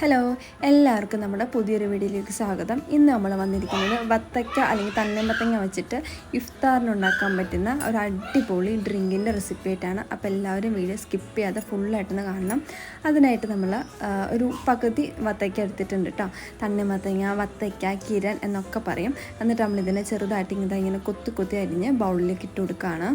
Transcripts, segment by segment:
Hello എല്ലാവർക്കും നമ്മുടെ പുതിയൊരു വീഡിയോയിലേക്ക് സ്വാഗതം. ഇന്ന് നമ്മൾ വന്നിരിക്കുന്നത് വത്തക്ക അല്ലെങ്കിൽ തണ്ണിമത്തങ്ങ വെച്ചിട്ട് ഇഫ്താറിനുണ്ടാക്കാൻ പറ്റുന്ന ഒരു അടിപൊളി ഡ്രിങ്കിന്റെ റെസിപ്പി ആയിട്ടാണ്. അപ്പോൾ എല്ലാവരും വീഡിയോ സ്കിപ്പ് ചെയ്യാതെ ഫുള്ളായിട്ടൊന്ന് കാണണം. അതിനായിട്ട് നമ്മൾ ഒരു പകുതി വത്തക്ക എടുത്തിട്ടുണ്ട് കേട്ടോ തണ്ണിമത്തങ്ങ വത്തക്ക കിരൺ എന്നൊക്കെ പറയും. എന്നിട്ട് നമ്മളിതിനെ ചെറുതായിട്ട് ഇങ്ങനെ ഇങ്ങനെ കൊത്തി കൊത്തി അരിഞ്ഞ് ബൗളിലേക്ക് ഇട്ട് കൊടുക്കുകയാണ്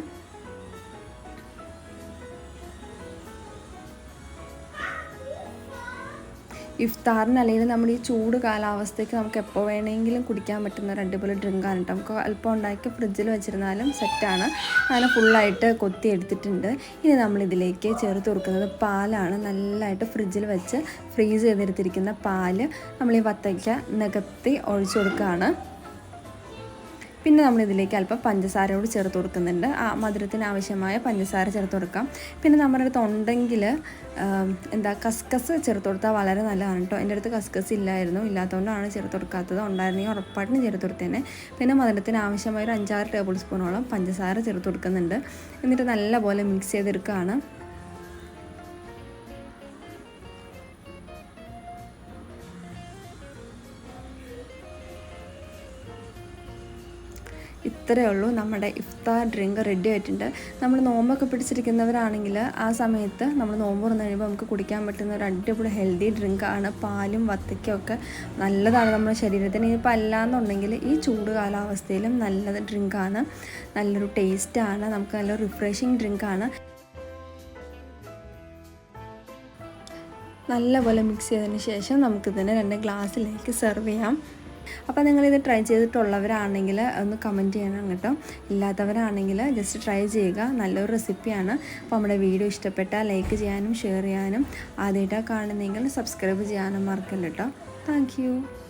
ഇഫ്താറിന് അല്ലെങ്കിൽ നമ്മുടെ ഈ ചൂട് കാലാവസ്ഥയ്ക്ക് നമുക്ക് എപ്പോൾ വേണമെങ്കിലും കുടിക്കാൻ പറ്റുന്ന ഒരു അടിപൊളി ഡ്രിങ്കാണ് കേട്ടോ നമുക്ക് അല്പം ഉണ്ടാക്കി ഫ്രിഡ്ജിൽ വെച്ചിരുന്നാലും സെറ്റാണ് അങ്ങനെ ഫുള്ളായിട്ട് കൊത്തി എടുത്തിട്ടുണ്ട്. ഇനി നമ്മളിതിലേക്ക് ചേർത്ത് കൊടുക്കുന്നത് പാലാണ്. നല്ലതായിട്ട് ഫ്രിഡ്ജിൽ വെച്ച് ഫ്രീസ് ചെയ്തെടുത്തിരിക്കുന്ന പാൽ നമ്മൾ ഈ വത്തയ്ക്ക നികത്തി ഒഴിച്ചു കൊടുക്കുകയാണ്. പിന്നെ നമ്മൾ ഇതിലേക്ക് അല്പം കൂടി ചേർത്ത് കൊടുക്കുന്നുണ്ട്. ആ മധുരത്തിന് ആവശ്യമായ പഞ്ചസാര ചേർത്ത് കൊടുക്കാം. പിന്നെ നമ്മുടെ അടുത്ത് ഉണ്ടെങ്കിൽ എന്താ കസ്കസ് ചേർത്ത് കൊടുത്താൽ വളരെ നല്ലതാണ് കേട്ടോ എന്റെ അടുത്ത് കസ്കസ് ഇല്ലായിരുന്നു. ഇല്ലാത്തതുകൊണ്ടാണ് ചേർത്ത് കൊടുക്കാത്തത്. ഉണ്ടായിരുന്നെങ്കിൽ ഉറപ്പായിട്ടും ചേർത്ത് കൊടുത്തേനെ. പിന്നെ മധുരത്തിന് ആവശ്യമായ ഒരു അഞ്ചാറ് ടേബിൾ സ്പൂണോളം പഞ്ചസാര ചേർത്ത് കൊടുക്കുന്നുണ്ട്. എന്നിട്ട് നല്ലപോലെ മിക്സ് ചെയ്തെടുക്കുകയാണ് ഇത്രയേ ഉള്ളൂ. നമ്മുടെ ഇഫ്താർ ഡ്രിങ്ക് റെഡി ആയിട്ടുണ്ട്. നമ്മൾ നോമ്പൊക്കെ പിടിച്ചിരിക്കുന്നവരാണെങ്കിൽ ആ സമയത്ത് നമ്മൾ നോമ്പ് തുറന്നു കഴിയുമ്പോൾ നമുക്ക് കുടിക്കാൻ പറ്റുന്ന ഒരു അടിപൊളി ഹെൽത്തി ഡ്രിങ്കാണ് പാലും വത്തയ്ക്കൊക്കെ നല്ലതാണ് നമ്മുടെ ശരീരത്തിന്. ഇനിയിപ്പോൾ അല്ലാന്നുണ്ടെങ്കിൽ ഈ ചൂട് കാലാവസ്ഥയിലും നല്ല ഡ്രിങ്കാണ് നല്ലൊരു ടേസ്റ്റാണ് നമുക്ക് നല്ല റിഫ്രഷിങ് ഡ്രിങ്കാണ് നല്ലപോലെ മിക്സ് ചെയ്തതിന് ശേഷം നമുക്കിതിനെ രണ്ട് ഗ്ലാസ്സിലേക്ക് സെർവ് ചെയ്യാം. അപ്പോൾ നിങ്ങളിത് ട്രൈ ചെയ്തിട്ടുള്ളവരാണെങ്കിൽ ഒന്ന് കമന്റ് ചെയ്യണം കേട്ടോ. ഇല്ലാത്തവരാണെങ്കിൽ ജസ്റ്റ് ട്രൈ ചെയ്യുക. നല്ലൊരു റെസിപ്പിയാണ് അപ്പോൾ നമ്മുടെ വീഡിയോ ഇഷ്ടപ്പെട്ടാൽ ലൈക്ക് ചെയ്യാനും ഷെയർ ചെയ്യാനും ആദ്യമായിട്ടാണ് കാണുന്നതെങ്കിൽ സബ്സ്ക്രൈബ് ചെയ്യാനും മറക്കല്ല കേട്ടോ താങ്ക്